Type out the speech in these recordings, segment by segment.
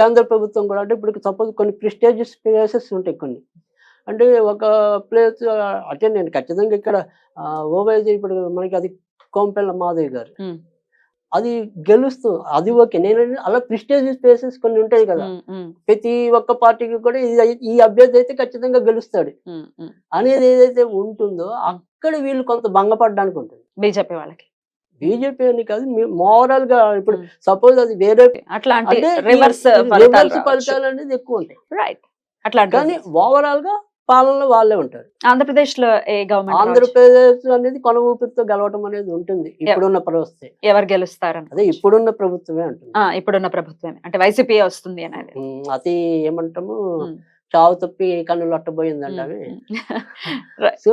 కేంద్ర ప్రభుత్వం కూడా అంటే ఇప్పుడు సపోజ్ కొన్ని ప్రిస్టేజియస్ ప్లేసెస్ ఉంటాయి కొన్ని. అంటే ఒక ప్లేస్ అంటే నేను ఖచ్చితంగా ఇక్కడ ఓవైజీ ఇప్పుడు మనకి అది కోంపెల్ల మాధవి గారు. అది గెలుస్తూ అది ఓకే. నేను అలా ప్రిస్టేజియస్ ప్లేసెస్ కొన్ని ఉంటాయి కదా. ప్రతి ఒక్క పార్టీకి కూడా ఇది- ఈ అభ్యర్థి అయితే ఖచ్చితంగా గెలుస్తాడు. అనేది ఏదైతే ఉంటుందో అక్కడ వీళ్ళు కొంత భంగపడడానికి ఉంటుంది. బీజేపీ వాళ్ళకి. బీజేపీ అని కాదు మోరల్గా ఇప్పుడు Hmm. సపోజ్ అది వేరే అట్లాంటి రివర్స్ ఫలితాలు అనేది ఎక్కువ ఉంటాయి. రైట్ అట్లాంటి కానీ ఓవరాల్గా పాలనలో వాళ్ళే ఉంటారు. ఆంధ్రప్రదేశ్లో ఏ గవర్నమెంట్ ఆంధ్రప్రదేశ్ అనేది కొన ఊపిరితో గెలవటం అనేది ఉంటుంది. ఇప్పుడున్న పరిస్థితి. ఎవరు గెలుస్తారని. అదే ఇప్పుడున్న ప్రభుత్వమే ఉంటుంది ఆ, ఇప్పుడున్న ప్రభుత్వమే. అంటే వైసీపీ వస్తుంది అనేది. అతి ఏమంటాము ఉమ్. చావు తప్పి కన్నులు అట్టబోయిందంట అవి. సో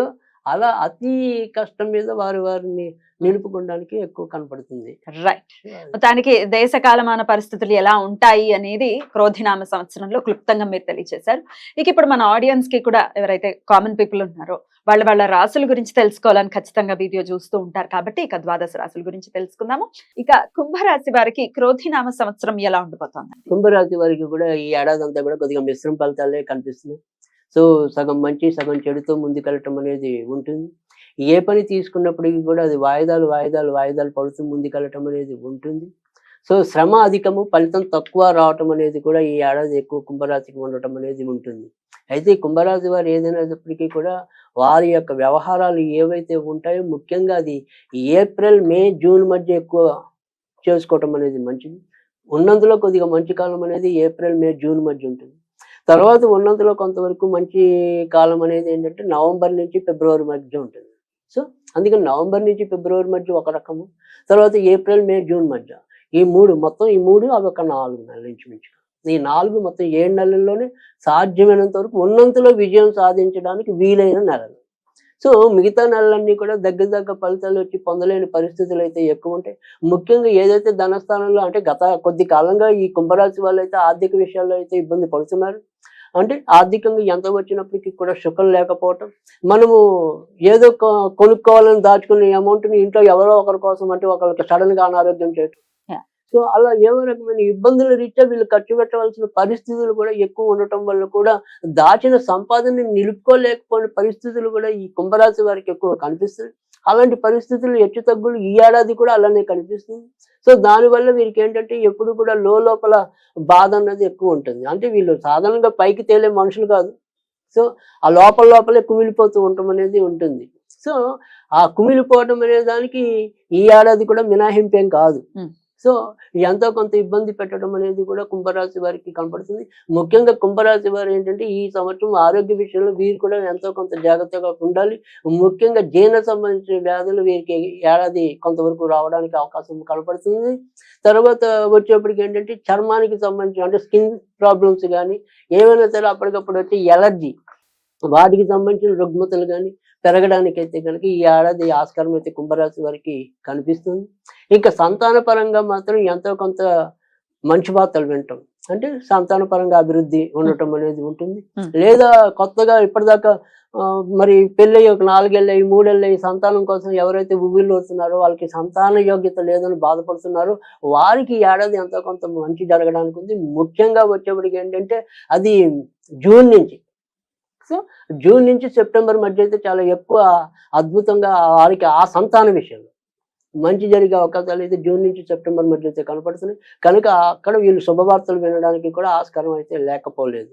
అలా అతి కష్టం మీద వారి వారిని నిలుపుకోవడానికి ఎక్కువ కనపడుతుంది. రైట్ మొత్తానికి దేశ కాలమాన పరిస్థితులు ఎలా ఉంటాయి అనేది క్రోధినామ సంవత్సరంలో క్లుప్తంగా మీరు తెలియజేశారు ఇక ఇప్పుడు మన ఆడియన్స్కి కూడా ఎవరైతే కామన్ పీపుల్ ఉన్నారో వాళ్ళ వాళ్ళ రాసుల గురించి తెలుసుకోవాలని ఖచ్చితంగా వీడియో చూస్తూ ఉంటారు కాబట్టి ఇక ద్వాదశ రాసుల గురించి తెలుసుకుందాము. ఇక కుంభరాశి వారికి క్రోధినామ సంవత్సరం ఎలా ఉండిపోతుంది? కుంభరాశి వారికి కూడా ఈ ఏడాది అంతా కూడా కొద్దిగా మిశ్రమ ఫలితాలే కనిపిస్తున్నాయి. సో సగం మంచి సగం చెడుతో ముందుకెళ్ళటం అనేది ఉంటుంది. ఏ పని తీసుకున్నప్పటికీ కూడా అది వాయిదాలు వాయిదాలు వాయిదాలు పడుతూ ముందుకెళ్ళటం అనేది ఉంటుంది. సో శ్రమ అధికము ఫలితం తక్కువ రావటం అనేది కూడా ఈ ఏడాది ఎక్కువ కుంభరాశికి ఉండటం అనేది ఉంటుంది. అయితే కుంభరాశి వారు ఏదైనప్పటికీ కూడా వారి యొక్క వ్యవహారాలు ఏవైతే ఉంటాయో ముఖ్యంగా అది ఏప్రిల్ మే జూన్ మధ్య ఎక్కువ చేసుకోవటం అనేది మంచిది. ఉన్నందులో కొద్దిగా మంచి కాలం అనేది ఏప్రిల్ మే జూన్ మధ్య ఉంటుంది. తర్వాత ఉన్నంతలో కొంతవరకు మంచి కాలం అనేది ఏంటంటే నవంబర్ నుంచి ఫిబ్రవరి మధ్య ఉంటుంది. సో అందుకని నవంబర్ నుంచి ఫిబ్రవరి మధ్య ఒక రకము తర్వాత ఏప్రిల్ మే జూన్ మధ్య. ఈ మూడు మొత్తం ఈ మూడు అవి ఒక నాలుగు నెలల నుంచి మించి ఈ నాలుగు మొత్తం ఏడు నెలల్లోనే సాధ్యమైనంత వరకు ఉన్నంతలో విజయం సాధించడానికి వీలైన నెలలు. సో మిగతా నెలలన్నీ కూడా దగ్గర దగ్గర ఫలితాలు వచ్చి పొందలేని పరిస్థితులు అయితే ఎక్కువ ఉంటాయి. ముఖ్యంగా ఏదైతే ధనస్థానంలో అంటే గత కొద్ది కాలంగా ఈ కుంభరాశి వాళ్ళు అయితే ఆర్థిక విషయాల్లో అయితే ఇబ్బంది పడుతున్నారు. అంటే ఆర్థికంగా ఎంత వచ్చినప్పటికీ కూడా సుఖం లేకపోవటం. మనము ఏదో కొనుక్కోవాలని దాచుకునే అమౌంట్ని ఇంట్లో ఎవరో ఒకరి కోసం అంటే ఒకరికి సడన్గా అనారోగ్యం చేయటం సో అలా ఏవో రకమైన ఇబ్బందుల రీత్యా వీళ్ళు ఖర్చు పెట్టవలసిన పరిస్థితులు కూడా ఎక్కువ ఉండటం వల్ల కూడా దాచిన సంపాదనని నిలుపుకోలేకపోయిన పరిస్థితులు కూడా ఈ కుంభరాశి వారికి ఎక్కువ కనిపిస్తుంది అలాంటి పరిస్థితులు హెచ్చు తగ్గులు ఈ ఏడాది కూడా అలానే కనిపిస్తుంది. సో దానివల్ల వీరికి ఏంటంటే ఎప్పుడు కూడా లో లోపల బాధ అన్నది ఎక్కువ ఉంటుంది. అంటే వీళ్ళు సాధారణంగా పైకి తేలే మనుషులు కాదు. సో ఆ లోపల లోపలే కుమిలిపోతూ ఉండటం అనేది ఉంటుంది. సో ఆ కుమిలిపోవటం అనే దానికి ఈ ఏడాది కూడా మినహాయింపేం కాదు. సో ఎంతో కొంత ఇబ్బంది పెట్టడం అనేది కూడా కుంభరాశి వారికి కనపడుతుంది. ముఖ్యంగా కుంభరాశి వారు ఏంటంటే ఈ సంవత్సరం ఆరోగ్య విషయంలో వీరు కూడా ఎంతో కొంత జాగ్రత్తగా ఉండాలి. ముఖ్యంగా జీర్ణ సంబంధించిన వ్యాధులు వీరికి ఏడాది కొంతవరకు రావడానికి అవకాశం కనపడుతుంది. తర్వాత వచ్చేప్పటికి ఏంటంటే చర్మానికి సంబంధించిన అంటే స్కిన్ ప్రాబ్లమ్స్ కానీ ఏమైనా సరే అప్పటికప్పుడు వచ్చే ఎలర్జీ వాటికి సంబంధించిన రుగ్మతలు కానీ పెరగడానికి అయితే కనుక ఈ ఏడాది ఆస్కారం అయితే కుంభరాశి వారికి కనిపిస్తుంది. ఇంకా సంతాన పరంగా మాత్రం ఎంతో కొంత మంచి వార్తలు వింటాం. అంటే సంతాన పరంగా అభివృద్ధి ఉండటం అనేది ఉంటుంది. లేదా కొత్తగా ఇప్పటిదాకా మరి పెళ్ళి ఒక నాలుగేళ్ళయి మూడేళ్ళయి సంతానం కోసం ఎవరైతే ఉవ్విళ్ళు వస్తున్నారో వాళ్ళకి సంతాన యోగ్యత లేదని బాధపడుతున్నారో. వారికి ఏడాది ఎంతో కొంత మంచి జరగడానికి ఉంది. ముఖ్యంగా వచ్చేప్పటికి ఏంటంటే అది జూన్ నుంచి. సో జూన్ నుంచి సెప్టెంబర్ మధ్య అయితే చాలా ఎక్కువ అద్భుతంగా వారికి ఆ సంతాన విషయంలో. మంచి జరిగే అవకాశాలు అయితే జూన్ నుంచి సెప్టెంబర్ మధ్య అయితే కనపడుతున్నాయి. కనుక అక్కడ వీళ్ళు శుభవార్తలు వినడానికి కూడా ఆస్కారం అయితే లేకపోలేదు.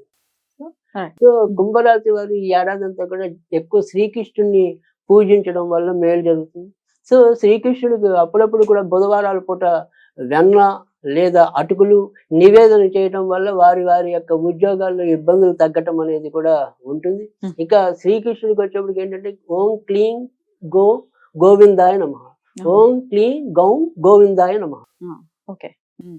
సో కుంభరాశి వారు ఈ ఏడాది అంతా కూడా ఎక్కువ శ్రీకృష్ణుని పూజించడం వల్ల మేలు జరుగుతుంది. సో శ్రీకృష్ణుడికి అప్పుడప్పుడు కూడా బుధవారాల పూట వెన్న లేదా అటుకులు నివేదన చేయడం వల్ల వారి వారి యొక్క ఉద్యోగాల్లో ఇబ్బందులు తగ్గటం అనేది కూడా ఉంటుంది. Hmm. ఇక శ్రీకృష్ణుడికి వచ్చేప్పటికి ఏంటంటే ఓం క్లీం గో గోవిందాయ నమ. ఓం క్లీం గౌం గోవిందాయ నమ. ఓకే.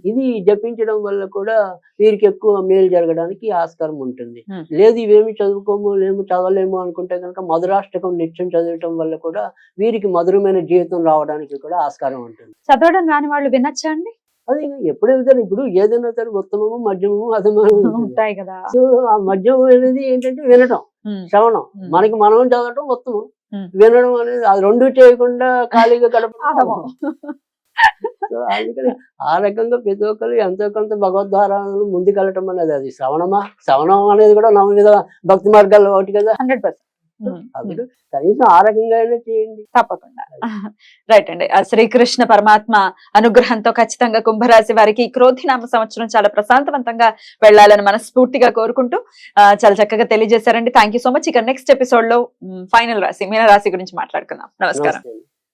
ఇది జపించడం వల్ల కూడా వీరికి ఎక్కువ మేలు జరగడానికి ఆస్కారం ఉంటుంది. లేదు ఇవేమి చదువుకోము లేము చదవలేము అనుకుంటే కనుక మధురాష్టకం నిత్యం చదవటం వల్ల కూడా వీరికి మధురమైన జీవితం రావడానికి కూడా ఆస్కారం ఉంటుంది. చదవడం రాని వాళ్ళు వినొచ్చా అండి? అది ఎప్పుడైనా సరే ఇప్పుడు ఏదైనా సరే ఉత్తమము మధ్యమము అధమము. ఉంటాయి కదా. సో ఆ మధ్యం అనేది ఏంటంటే వినటం శ్రవణం. మనకి మనం చదవటం ఉత్తమం. వినడం అనేది అది రెండు చేయకుండా ఖాళీగా గడపడం. అధమం. సో అందుకని ఆ రకంగా ప్రతి ఒక్కరు ఎంతో కొంత భగవద్వారాలను ముందుకెళ్ళటం అనేది అది శ్రవణమా? శ్రవణం అనేది కూడా నవవిధ భక్తి మార్గాల్లో ఒకటి కదా. Hundred percent. అందుకు కనీసం ఆ రకంగా చేయండి. తప్పకుండా. రైట్ అండి. శ్రీకృష్ణ పరమాత్మ అనుగ్రహంతో ఖచ్చితంగా కుంభరాశి వారికి ఈ క్రోధినామ సంవత్సరం చాలా ప్రశాంతవంతంగా వెళ్ళాలని మనస్ఫూర్తిగా కోరుకుంటూ చాలా చక్కగా తెలియజేశారండి. థ్యాంక్ యూ సో మచ్ ఇక నెక్స్ట్ ఎపిసోడ్లో ఫైనల్ రాశి మీన రాశి గురించి మాట్లాడుకుందాం. నమస్కారం.